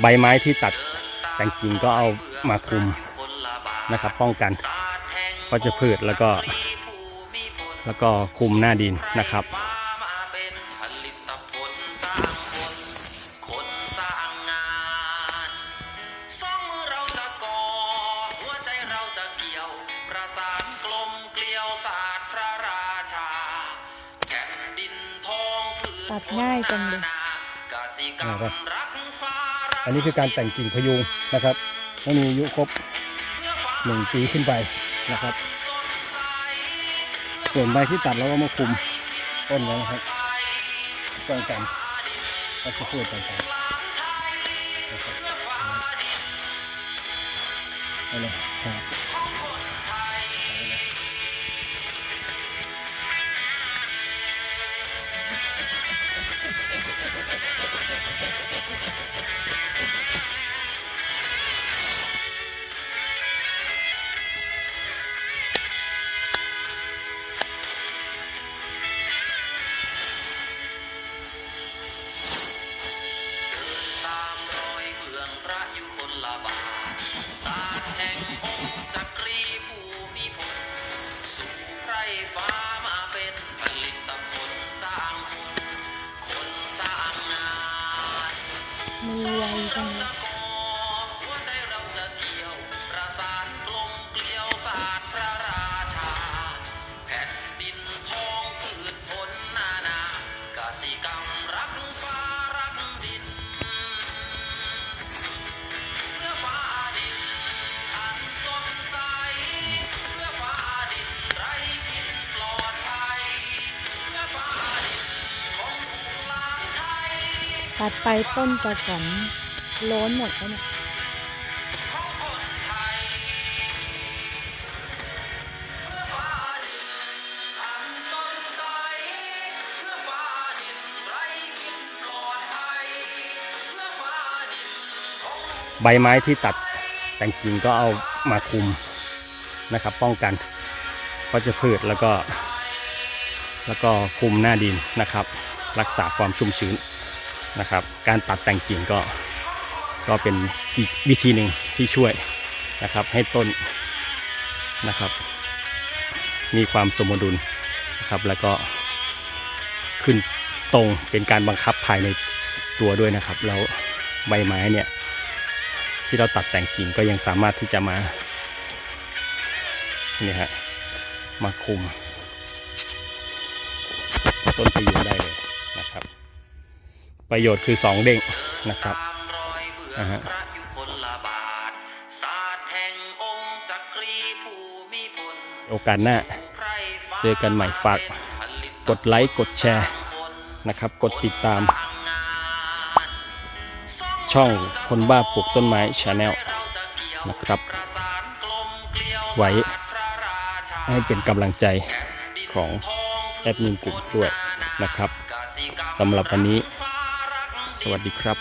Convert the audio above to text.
ใบไม้ที่ตัดแต่งกิ่งก็เอามาคลุมนะครับ ป้องกันวัชพืชแล้วก็ แล้วก็คลุมหน้าดินนะครับมาเป็นผลิตผลสร้างคนคนสร้างงานสองมือเราจะก่อหัวใจเราจะเกี่ยวประสานกลมเกลียวศาสตร์พระราชาแผ่นดินทองผืนตัดง่ายจังเลย อันนี้คือการแต่งกิ่งพยุงนะครับต้องมีอายุครบหนึ่งปีขึ้นไปนะครับ ส่วนใบที่ตัดเราก็มาคุมต้นไว้นะครับป้องกันวัชพืชต่างๆนะครับเอาเลยครับ บาทศาสตร์แห่งองค์จักรีภูมิพลสู่ไพรฟ้ามาเป็นผลิตผลสร้างคนคนสร้างงานมือไวจังเลยก่ ตัดไปต้นจะสันโล้นหมดแล้วเนี่ยใบไม้ที่ตัดแต่งกิ่งก็เอามาคุมนะครับ ป้องกันวัชพืชแล้วก็ แล้วก็คุมหน้าดินนะครับ รักษาความชุ่มชื้น นะครับ การตัดแต่งกิ่งก็ก็เป็นอีกวิธีหนึ่งที่ช่วยนะครับ ให้ต้นนะครับ มีความสมดุลนะครับ แล้วก็ขึ้นตรงเป็นการบังคับภายในตัวด้วยนะครับ แล้วใบไม้เนี่ยที่เราตัดแต่งกิ่งก็ยังสามารถที่จะมานี่ฮะมาคุมต้นพยุงได้เลยนะครับ ประโยชน์คือ 2 เด้งนะครับตามรอยเบื้องอ่าฮะโอกาสหน้า เจอกันใหม่ฝาก กดไลค์กดแชร์นะครับ กดติดตาม ช่องคนบ้าปลูกต้นไม้ชาแนลนะครับ ไว้ให้เป็นกำลังใจของแอดมินกลุ่มด้วยนะครับสำหรับวันนี้ สวัสดีครับ